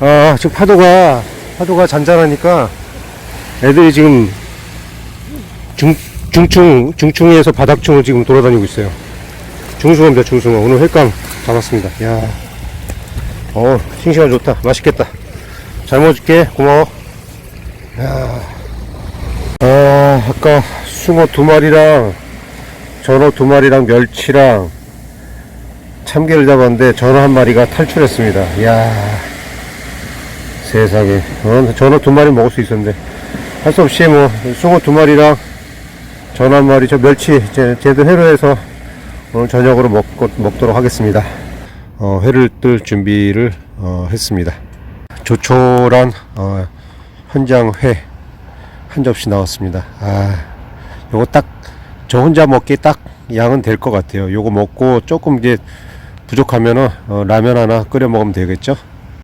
아, 지금 파도가, 파도가 잔잔하니까 애들이 지금 중, 중충, 중충에서 바닥충을 지금 돌아다니고 있어요. 중숭어입니다, 중숭어. 오늘 횟감 잡았습니다. 야 어, 싱싱한 좋다. 맛있겠다. 잘 먹어줄게. 고마워. 야 아, 아까 숭어 두 마리랑 전어 두 마리랑 멸치랑 참게를 잡았는데 전어 한 마리가 탈출했습니다. 이야, 세상에. 어, 전어 두 마리 먹을 수 있었는데 할 수 없이 뭐 숭어 두 마리랑 전어 한 마리, 저 멸치 제, 제도 회로 해서 오늘 저녁으로 먹, 먹도록 하겠습니다. 어, 회를 뜰 준비를 어, 했습니다. 조촐한 어, 현장 회 한 접시 나왔습니다. 아, 요거 딱 저 혼자 먹기 딱 양은 될 것 같아요. 요거 먹고 조금 이제 부족하면은 어, 라면 하나 끓여 먹으면 되겠죠.